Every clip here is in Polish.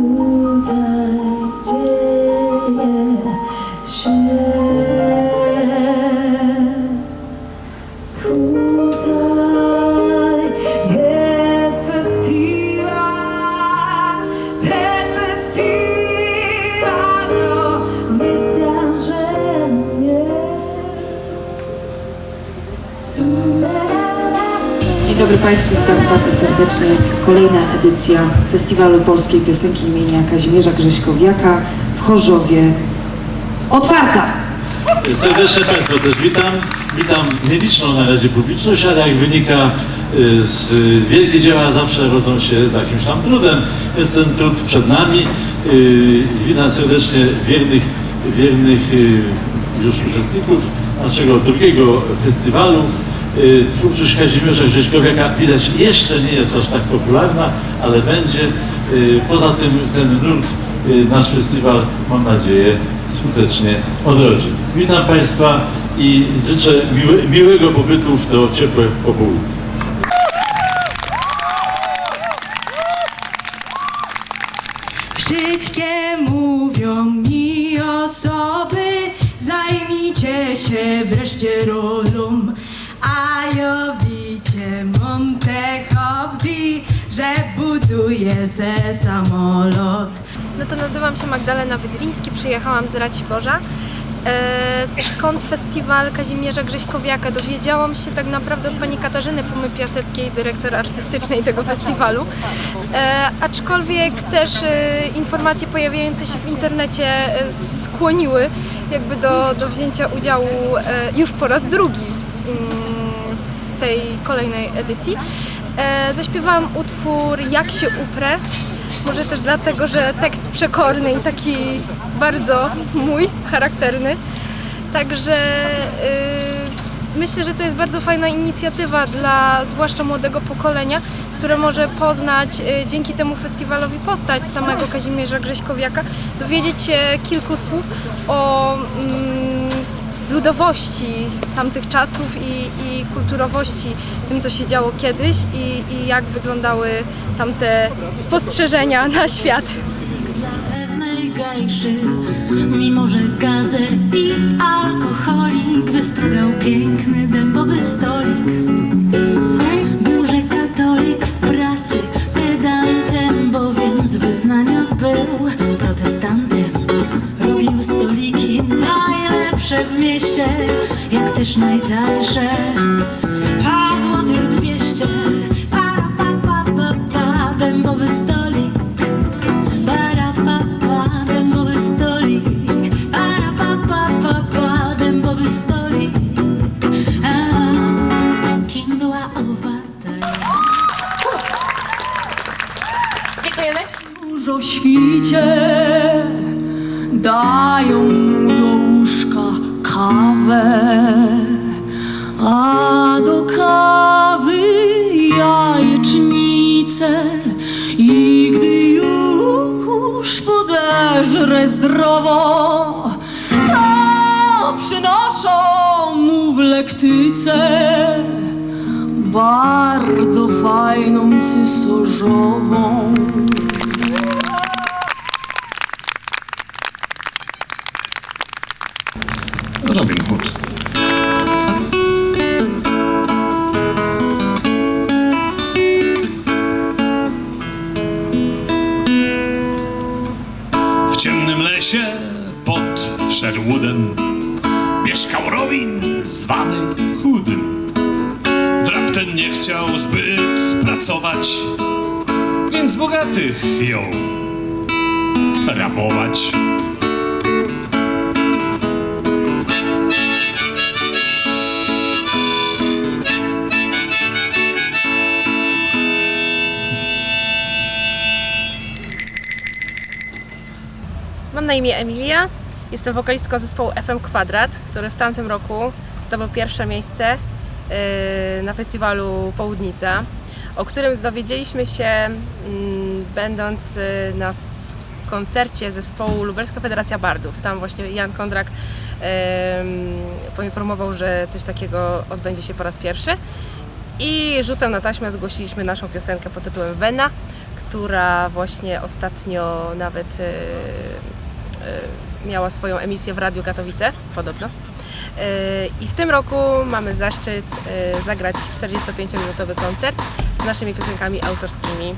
Ooh. Dobry Państwu, witam bardzo serdecznie. Kolejna edycja Festiwalu Polskiej Piosenki imienia Kazimierza Grześkowiaka w Chorzowie. Otwarta! Serdecznie Państwa też witam. Witam nieliczną na razie publiczność, ale jak wynika y, z wielkie dzieła zawsze rodzą się z jakimś tam trudem. Jest ten trud przed nami. Y, Witam serdecznie wiernych, wiernych y, już uczestników naszego drugiego festiwalu. Y, Twórczość Kazimierza Grześkowiaka widać jeszcze nie jest aż tak popularna, ale będzie. Y, Poza tym ten nurt y, nasz festiwal, mam nadzieję, skutecznie odrodzi. Witam Państwa i życzę miłe, miłego pobytu w to ciepłe popołudnie. Wszystkie mówią mi osoby, zajmijcie się wreszcie rolą. A ja wiecie, mam te hobby, że buduję se samolot. No to nazywam się Magdalena Wydriński, przyjechałam z Raciborza. E, skąd festiwal Kazimierza Grześkowiaka? Dowiedziałam się tak naprawdę od pani Katarzyny Pumy-Piaseckiej, dyrektor artystycznej tego festiwalu. E, aczkolwiek też e, informacje pojawiające się w internecie e, skłoniły jakby do, do wzięcia udziału e, już po raz drugi mm, tej kolejnej edycji. E, zaśpiewałam utwór Jak się uprę, może też dlatego, że tekst przekorny i taki bardzo mój, charakterny. Także yy, myślę, że to jest bardzo fajna inicjatywa dla zwłaszcza młodego pokolenia, które może poznać yy, dzięki temu festiwalowi postać samego Kazimierza Grześkowiaka, dowiedzieć się kilku słów o mm, ludowości tamtych czasów i, i kulturowości, tym co się działo kiedyś i, i jak wyglądały tamte spostrzeżenia na świat. Mimo, że gazer i alkoholik Wystrugał piękny dębowy stolik najlepsze w mieście Jak też najtańsze Pa złotych dwieście Para pa pa pa pa Dębowy stolik do kawy jajecznicę. I gdy już podeżre zdrowo, to przynoszą mu w lektyce bardzo fajną cysorzową. Robin Hood. Lesie pod Sherwoodem mieszkał Robin zwany Chudym. Drap ten nie chciał zbyt pracować, więc bogatych jął rabować. Mam na imię Emilia, jestem wokalistką zespołu FM Kwadrat, który w tamtym roku zdobył pierwsze miejsce yy, na festiwalu Południca, o którym dowiedzieliśmy się mm, będąc yy, na koncercie zespołu Lubelska Federacja Bardów. Tam właśnie Jan Kondrak em, poinformował, że coś takiego odbędzie się po raz pierwszy. I rzutem na taśmę zgłosiliśmy naszą piosenkę pod tytułem Wena, która właśnie ostatnio nawet e, miała swoją emisję w Radiu Katowice, podobno. E, I w tym roku mamy zaszczyt e, zagrać 45-minutowy koncert z naszymi piosenkami autorskimi.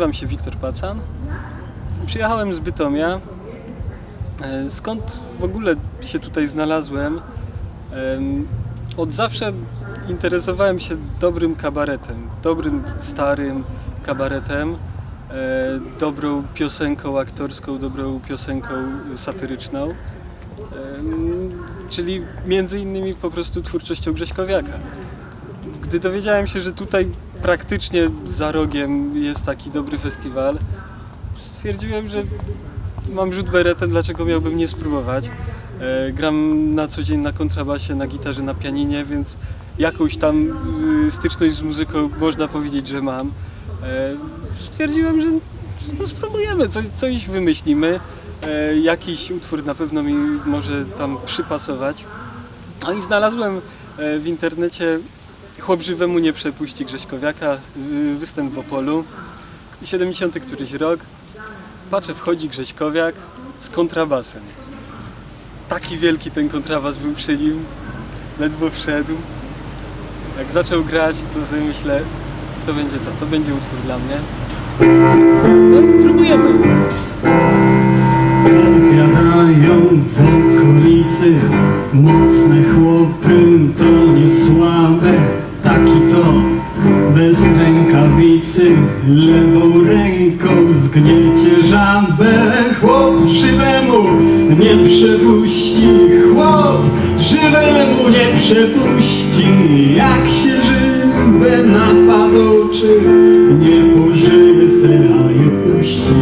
Nazywam się Wiktor Pacan. Przyjechałem z Bytomia. E, Skąd w ogóle się tutaj znalazłem? Em, Od zawsze interesowałem się dobrym kabaretem, dobrym, starym kabaretem, e, dobrą piosenką aktorską, dobrą piosenką satyryczną, czyli między innymi po prostu twórczością Grześkowiaka. Gdy dowiedziałem się, że tutaj praktycznie za rogiem jest taki dobry festiwal, stwierdziłem, że mam rzut beretem, dlaczego miałbym nie spróbować. E, gram na co dzień na kontrabasie, na gitarze, na pianinie, więc jakąś tam y, styczność z muzyką można powiedzieć, że mam. E, stwierdziłem, że no spróbujemy, coś, coś wymyślimy. E, jakiś utwór na pewno mi może tam przypasować. No i znalazłem w internecie Chłop żywemu nie przepuści Grześkowiaka, występ w Opolu, 70 któryś rok. Patrzę, wchodzi Grześkowiak z kontrabasem. Taki wielki ten kontrabas był przy nim, ledwo wszedł. Jak zaczął grać, to sobie myślę, to będzie to, to będzie utwór dla mnie. No i próbujemy. Opowiadają w okolicy Mocne chłopy to nie Taki to bez rękawicy Lewą ręką zgniecie żabę. Chłop żywemu nie przepuści Chłop żywemu nie przepuści. Jak się żywe napadoczy Nie pożyje se, a je puści.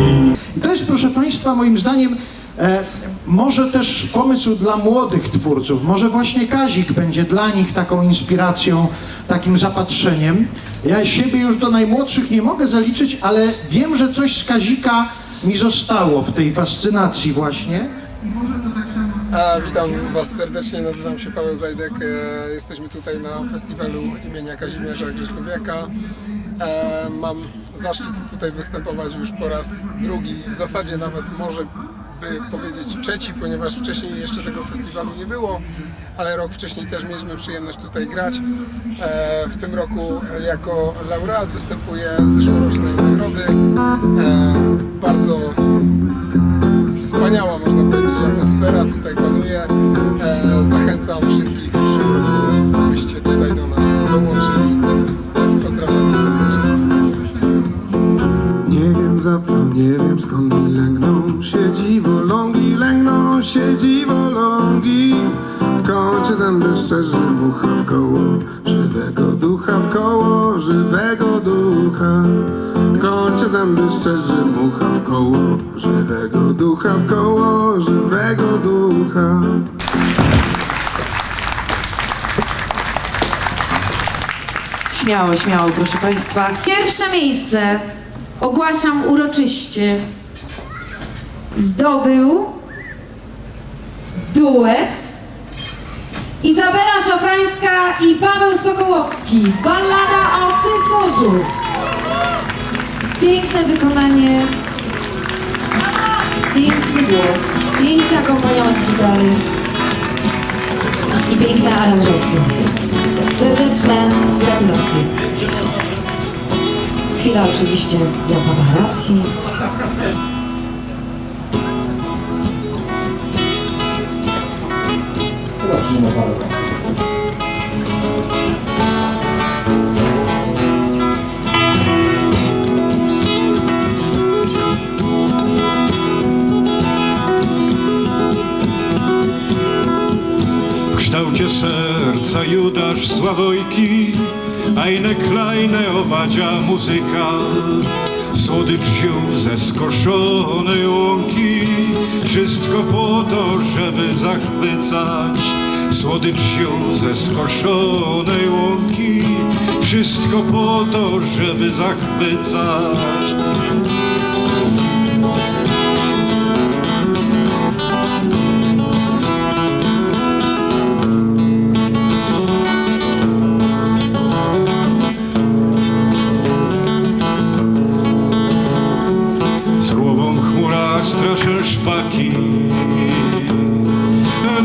Jest, proszę Państwa, moim zdaniem, e, może też pomysł dla młodych twórców. Może właśnie Kazik będzie dla nich taką inspiracją, takim zapatrzeniem. Ja siebie już do najmłodszych nie mogę zaliczyć, ale wiem, że coś z Kazika mi zostało w tej fascynacji właśnie. A, witam Was serdecznie, nazywam się Paweł Zajdek. E, jesteśmy tutaj na festiwalu imienia Kazimierza Grześkowiaka. E, mam zaszczyt tutaj występować już po raz drugi, w zasadzie nawet może by powiedzieć trzeci, ponieważ wcześniej jeszcze tego festiwalu nie było, ale rok wcześniej też mieliśmy przyjemność tutaj grać. E, w tym roku jako laureat występuję zeszłorocznej nagrody. E, bardzo wspaniała, można powiedzieć, atmosfera tutaj panuje. E, zachęcam wszystkich w przyszłym roku, abyście tutaj do nas dołączyli. Szczerzy mucha w koło żywego ducha, w koło żywego ducha. Kącie zęby szczerzy mucha w koło żywego ducha, w koło żywego ducha. Śmiało, śmiało, proszę Państwa. Pierwsze miejsce ogłaszam uroczyście zdobył duet Izabela Szafrańska i Paweł Sokołowski. Ballada o cesarzu. Piękne wykonanie, piękny głos, piękny akompaniament gitary i piękna aranżacja. Serdeczne gratulacje. Chwila oczywiście dla paparazzi. W kształcie serca Judasz Sławojki, eine kleine owadzia muzyka. Słodycz ziół ze skoszonej łąki, wszystko po to, żeby zachwycać. Słodycz ziół ze skoszonej łąki, wszystko po to, żeby zachwycać.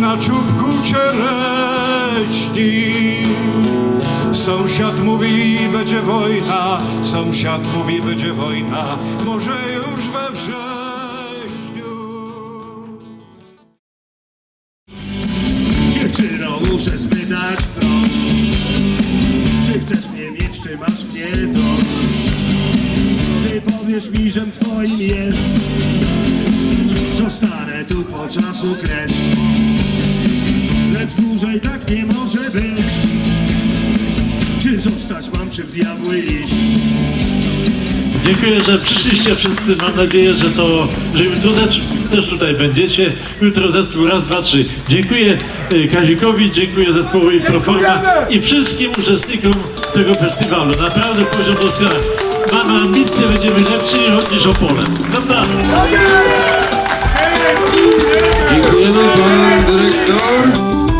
Na czubku czereśni Sąsiad mówi będzie wojna Sąsiad mówi będzie wojna Może już we wrześniu. Dziewczyno, muszę spytać wprost Czy chcesz mnie mieć, czy masz mnie dość? Ty powiesz mi, żem twoim jest. Zostanę tu po czasu kres Lecz dłużej tak nie może być Czy zostać mam, czy w diabły iść? Dziękuję, że przyszliście wszyscy. Mam nadzieję, że to, że jutro też, też tutaj będziecie. Jutro zespół raz, dwa, trzy. Dziękuję y, Kazikowi, dziękuję zespołowi Proforma i wszystkim uczestnikom tego festiwalu. Naprawdę poziom doskonały. Mamy ambicje, będziemy lepsi niż Opole. Prawda? Dziękujemy pan dyrektor.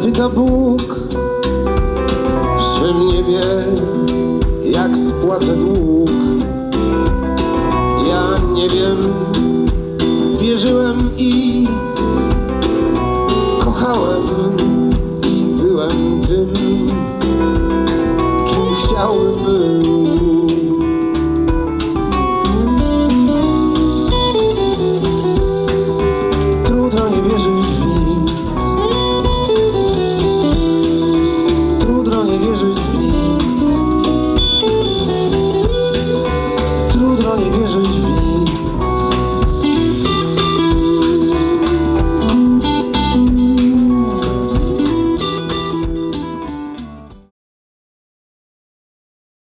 Zapyta Bóg w swym niebie, jak spłacę dług. Ja nie wiem, wierzyłem i kochałem i byłem tym, kim chciałem.